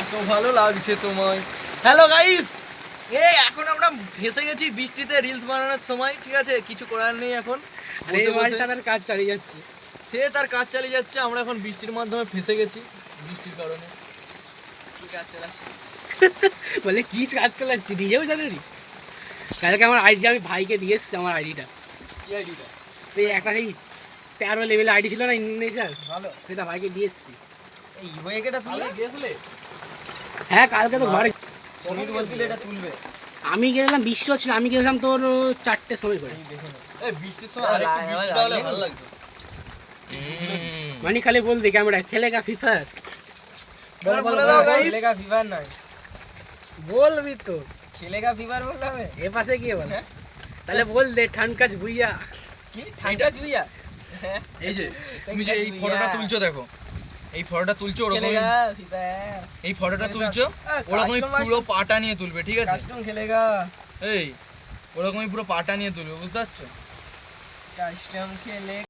এত ভালো লাগছে তোমায় হ্যালো গাইস এ এখন আমরা ভেসে গেছি বৃষ্টিতে রিলস বানানোর সময় ঠিক আছে? কিছু করার নেই এখন। তার কাজ চালিয়ে যাচ্ছে। সে তার কাজ চালিয়ে যাচ্ছে আমরা এখন বৃষ্টির মাধ্যমে ফেসে গেছি বৃষ্টির কারণে। বলে কি কাজ চালাচ্ছি নিজেও জানে নি কালকে আমার আইডি আমি ভাইকে দিয়ে এসছি আমার আইডিটা কি আইডিটা সে একটা সেই তেরো লেভেল আইডি ছিল না ইন্ডোনেশিয়ার ভালো। সেটা ভাইকে দিয়ে এসছি। এই ইউএকেটা তুলে গেছলে? হ্যাঁ কালকে তো ঘরে সমিত বলছিল এটা তুলবে? আমি গেছিলাম বৃষ্টি হচ্ছিল আমি গেছিলাম তোর চারটে সময় করে। বৃষ্টির সময় আরেকটু বৃষ্টিটা হলে ভালো লাগতো। মানে খালি বল দি ক্যামেরা খেলে গা ফ্রি ফায়ার? বলবি তো ফিভার বললাম এ পাশে গিয়ে বল। তাহলে বল দে ঠানকাজ ভুইয়া। কি? ঠানকাজ ভুইয়া? এই যে তুমি যে এই ফটোটা তুলছো দেখো এই ফটোটা তুলছো ওরকম এই ফটোটা তুলছো ওরকমই পুরো পাটা নিয়ে তুলবে ঠিক আছে? কাস্টম খেলেগা। এই ওরকমই পুরো পাটা নিয়ে তুলবে বুঝতে পারছ? কাস্টম খেলে